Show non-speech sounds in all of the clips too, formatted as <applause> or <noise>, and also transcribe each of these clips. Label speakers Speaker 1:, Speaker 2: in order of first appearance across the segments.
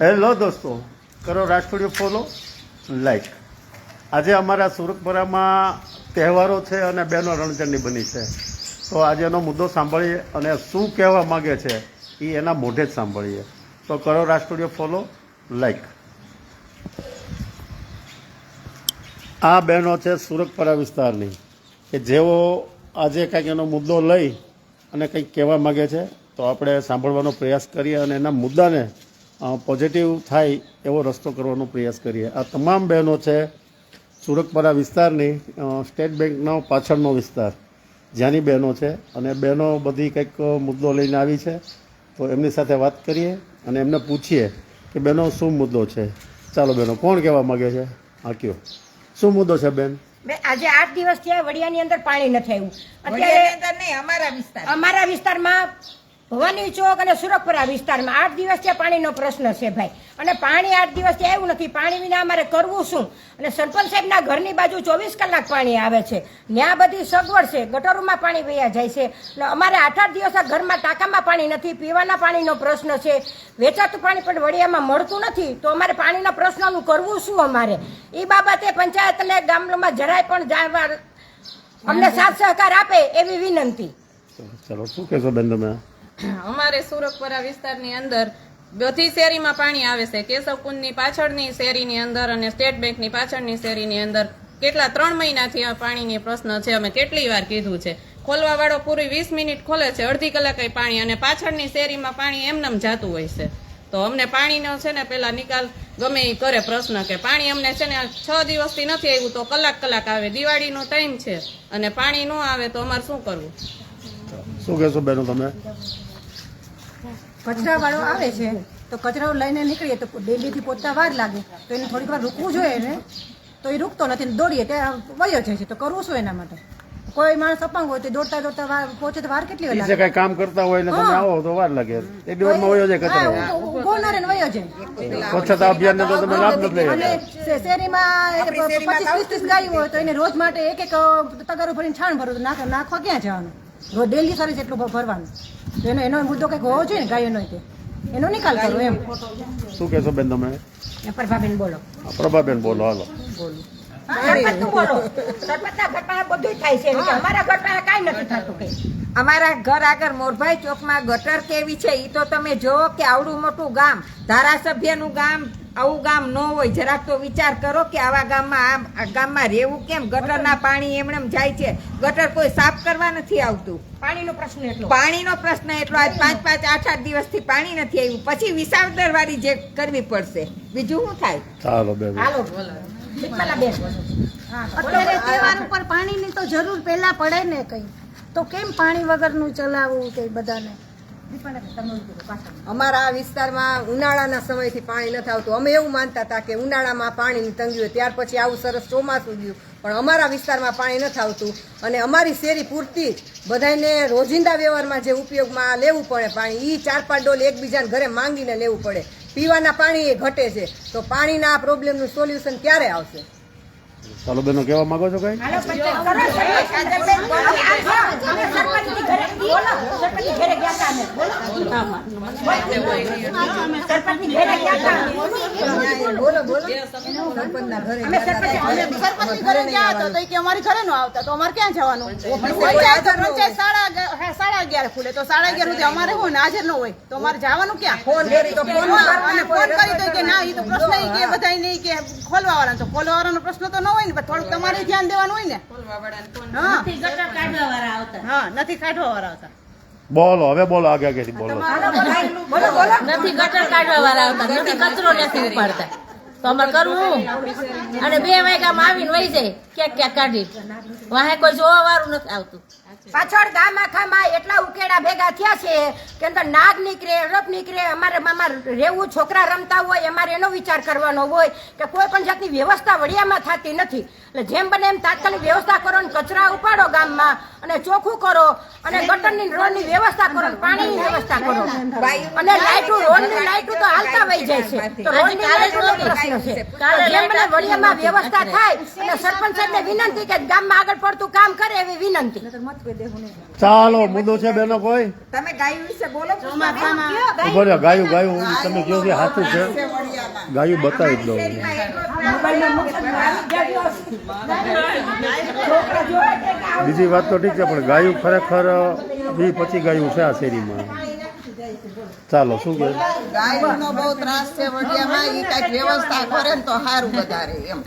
Speaker 1: Hello દોસ્તો, કરો રાજ follow like આજે અમારા સુરતપુરામાં તહેવારો છે અને બહેનો રણચંડી બની છે. તો આજે એનો મુદ્દો સાંભળીએ અને શું કહેવા માગે છે એ એના મોઢે જ સાંભળીએ. તો કરો રાજ ફોલો લાઈક આ બહેનો છે સુરતપરા વિસ્તારની, કે જેઓ આજે કંઈક એનો મુદ્દો લઈ અને કંઈક કહેવા માગે છે, તો આપણે સાંભળવાનો પ્રયાસ કરીએ અને એના મુદ્દાને પોઝિટિવ થાય એવો રસ્તો કરવાનો પ્રયાસ કરીએ. આ તમામ બહેનો છે સુરતપરા વિસ્તારની સ્ટેટ બેંકનો પાછળનો વિસ્તાર જ્યાંની બહેનો છે. અને બહેનો બધી કંઈક મુદ્દો લઈને આવી છે. તો એમની સાથે વાત કરીએ અને એમને પૂછીએ કે બહેનો શું મુદ્દો છે? ચાલો બહેનો કોણ કહેવા માગે છે? હા કયો. શું મુદ્દો છે બેન?
Speaker 2: બે- આજે આઠ દિવસ થયા વડિયાની અંદર પાણી નથી આવ્યું. અત્યારે
Speaker 3: અંદર નહીં અમારા વિસ્તાર
Speaker 2: અમારા વિસ્તારમાં ભવાની ચોક અને સુરખપુરા વિસ્તારમાં આઠ દિવસ ત્યાં પાણીનો પ્રશ્ન છે ભાઈ. અને પાણી આઠ દિવસથી આવ્યું નથી. પાણી વિના અમારે કરવું શું? અને સરપંચ સાહેબના ઘરની બાજુ ચોવીસ કલાક પાણી આવે છે. ત્યાં બધી સગવડ છે. ગટરોમાં પાણી વયા જાય છે. અને અમારે આઠ આઠ દિવસ આ ઘરમાં ટાંકામાં પાણી નથી. પીવાના પાણીનો પ્રશ્ન છે. વેચાતું પાણી પણ વડિયામાં મળતું નથી. તો અમારે પાણીના પ્રશ્નનું કરવું શું અમારે? એ બાબતે પંચાયતને ગામડામાં જરાય પણ જાણવા અમને સાથ સહકાર આપે એવી વિનંતી.
Speaker 1: ચલો, શું કહેશો બેન તમે? <coughs>
Speaker 4: અમારે સુરતપરા વિસ્તારની અંદર બધી શેરીમાં પાણી આવે છે. કેશવકુંજની પાછળની શેરીની અંદર અને સ્ટેટ બેંકની પાછળની શેરીની અંદર કેટલા ત્રણ મહિનાથી આ પાણીની પ્રશ્ન છે, અમે કેટલી વાર કીધું છે. ખોલવા વાળો પૂરી વીસ મિનિટ ખોલે છે, અડધી કલાકે પાણી અને પાછળની શેરીમાં પાણી એમનેમ જાતું હોય છે. તો અમને પાણીનો છે ને પેલા નિકાલ ગમે એ કરે પ્રશ્ન કે પાણી અમને છે ને છ દિવસથી નથી આવ્યું તો કલાક કલાક આવે. દિવાળીનો ટાઈમ છે અને પાણી ન આવે તો અમારે શું કરવું?
Speaker 1: શું કહેશો બેનો તમે?
Speaker 5: કચરા વાળો આવે છે તો કચરો લઈને નીકળીએ તો ડેલીથી પોતા વાર લાગે. તો એને થોડીક વાર રૂકવું જોઈએ ને તો એ રૂકતો નથી દોડીએ ત્યાં વયો જાય છે તો કરવું શું એના માટે? કોઈ માણસ અપંગ હોય તો દોડતા દોડતા વાર પહોંચે તો વાર કેટલી વાર લાગે?
Speaker 1: કઈ કામ કરતા હોય ને તમે આવો તો વાર લાગે. એક દિવસમાં વયો જાય કચરો
Speaker 5: રહે ને વયો જાય.
Speaker 1: સ્વચ્છતા અભિયાન તો તમે લાભ નથી લઈ.
Speaker 5: શેરીમાં એક પચીસ ત્રીસ ત્રીસ ગાયો હોય તો એને રોજ માટે એક એક તગારો ભરીને છાણ ભરું તો નાખવા ક્યાં જવાનું? ડેલી સર્વિસ એટલું ભ- ભરવાનું. તો એનો એનો મુદ્દો કંઈક હોવો જોઈએ ને ગાયોનો તે. એનો નિકાલ કરો એમ.
Speaker 1: શું કહેશો બેન તમે?
Speaker 2: પ્રભાબેન બોલો.
Speaker 1: પ્રભાબેન બોલો હાલો.
Speaker 2: બોલો. બોલો. બધું થાય છે અમારા ઘર કાંઈ નથી થતું કઈ.
Speaker 3: અમારા ઘર આગળ મોરભાઈ ચોકમાં ગટર કેવી છે એ તો તમે જોવો કે આવડું મોટું ગામ. ધારાસભ્યનું ગામ આવું ગામ ન હોય. જરાક તો વિચાર કરો કે આવા ગામમાં આ ગામમાં રહેવું કેમ? ગટરના પાણી એમનેમ જાય છે. ગટર કોઈ સાફ કરવા નથી આવતું.
Speaker 2: પાણીનો પ્રશ્ન એટલો.
Speaker 3: પાણીનો પ્રશ્ન એટલો. આજ પાંચ પાંચ આઠ આઠ દિવસથી પાણી નથી આવ્યું. પછી વિસાવદર વાળી જે કરવી પડશે. બીજું શું થાય?
Speaker 1: ચાલો
Speaker 2: હાલો બોલો.
Speaker 5: અત્યારે તહેવાર ઉપર પાણીની તો જરૂર પહેલા પડે ને કઈ. તો કેમ પાણી વગરનું ચલાવવું કે બધાને?
Speaker 6: અમારા આ વિસ્તારમાં ઉનાળાના સમયથી પાણી નથી આવતું. અમે એવું માનતા હતા કે ઉનાળામાં પાણીની તંગી હોય, ત્યાર પછી આવું સરસ ચોમાસું ગયું. પણ અમારા વિસ્તારમાં પાણી નથી આવતું. અને અમારી શેરી પૂરતી બધાને રોજિંદા વ્યવહારમાં જે ઉપયોગમાં લેવું પડે પાણી એ ચાર પાંચ ડોલ એકબીજાને ઘરે માંગીને લેવું પડે. પીવાના પાણી એ ઘટે છે. તો પાણીના આ પ્રોબ્લેમનું સોલ્યુશન ક્યારે આવશે?
Speaker 1: ચાલો બેનો કહેવા માંગો છો કઈ?
Speaker 5: અમારી ઘરે નો આવતા તો અમારે ક્યાં જવાનું સાડા અગિયાર- ખુલે તો સાડા અગિયાર સુધી અમારે હોય ને હાજર ન હોય તો અમારે જવાનું ક્યાં
Speaker 6: ફોન કરી તો
Speaker 5: કે ના એ તો પ્રશ્ન બધા નહીં કે ખોલવા વાળા તો ખોલવા વાળાનો પ્રશ્ન તો ન હોય ને થોડુંક તમારે ધ્યાન દેવાનું હોય ને હા, નથી કાઢવા વાળા આવતા.
Speaker 1: બોલો હવે બોલો આગળ બોલો.
Speaker 2: બોલો
Speaker 7: નથી ગટર કાઢવા વાળા આવતા નથી કચરો નથી ઉપાડતા. તો અમારે કરવું અને બે વાગ્યામાં આવીને વહી જાય. ક્યાંક ક્યાંક કાઢી વાહે કોઈ જોવા વાળું નથી આવતું
Speaker 2: પાછળ ગામ આખામાં એટલા ઉકેડા ભેગા થયા છે કે અંદર નાગ નીકળે રપ નીકળે અમારે મામા રહેવું છોકરા રમતા હોય અમારે એનો વિચાર કરવાનો હોય કે કોઈ પણ જાતની વ્યવસ્થા વડિયામાં થતી નથી એટલે જેમ બને એમ તાત્કાલિક વ્યવસ્થા કરો ને કચરા ઉપાડો ગામમાં અને ચોખ્ખું કરો અને ગટરની રોડની વ્યવસ્થા કરો પાણીની વ્યવસ્થા કરો અને લાઈટું રોડની લાઈટું તો હાલતા વહી જાય છે તો રોડની લાઈટુનો પ્રશ્ન છે
Speaker 7: કાલે
Speaker 2: જેમ બને વડિયામાં વ્યવસ્થા થાય અને સરપંચ વિનંતી કે ગામમાં આગળ પડતું કામ કરે એવી વિનંતી.
Speaker 1: ચાલો મુદ્દો છે બેનો કોઈ?
Speaker 3: તમે ગાયું વિશે બોલો
Speaker 1: ગાયું? ગાયું તમે કહો કે સાચું છે. ગાયું બતાવી દો. બીજી વાત તો ઠીક છે પણ ગાયું ખરેખર વી પછી ગાયું છે આ શેરીમાં. ચાલો શું કે
Speaker 8: ગાયનો બહુ ત્રાસ છે વડિયામાં એ કાંઈક વ્યવસ્થા કરે ને તો સારું વધારે એમ.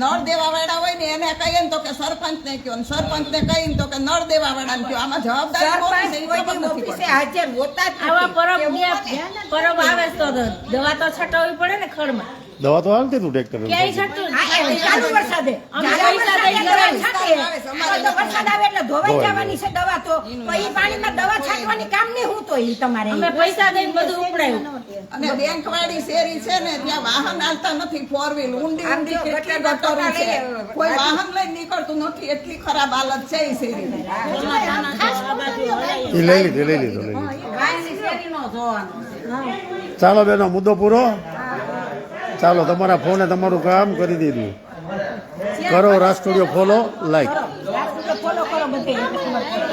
Speaker 8: નળ દેવા વાળા હોય ને એને કહીએ તો કે સરપંચ ને કયો ને સરપંચ ને કહીએ તો કે નળ દેવા વાળા ને કયો. આમાં જવાબદારી
Speaker 3: હાજર હોતા
Speaker 7: આવા પરબ? પરબ તો દવા તો છટાવવી પડે ને ખડમાં.
Speaker 1: દવા તો હાલતી તું ટ્રેક્ટર.
Speaker 7: ક્યાંય છટતું
Speaker 2: ચાલુ વરસાદે.
Speaker 7: અમે
Speaker 2: છાંટે. વરસાદ આવે એટલે ધોવાઈ જવાની છે દવા તો. એ પાણીમાં દવા છાંટવાની કામ નહીં હું તો ઈ તમારે
Speaker 7: અમે પૈસા દઈને બધું ઉપડાયું.
Speaker 8: અને બેંક વાળી શેરી છે ને ત્યાં વાહન હાલતા નથી ફોર વ્હીલ ઊંડી ઊંડી કેટલી
Speaker 3: ગટરો
Speaker 8: છે. કોઈ વાહન લઈને નીકળતું નથી એટલી ખરાબ હાલત છે શેરીની
Speaker 1: એ લઈ લીધું લઈ લીધું લઈ લીધું. ચાલો બેનો મુદ્દો પૂરો? ચાલો તમારા ફોને તમારું કામ કરી દીધું. કરો રાજ સ્ટુડિયો લાઈક
Speaker 2: ફોલો બધે.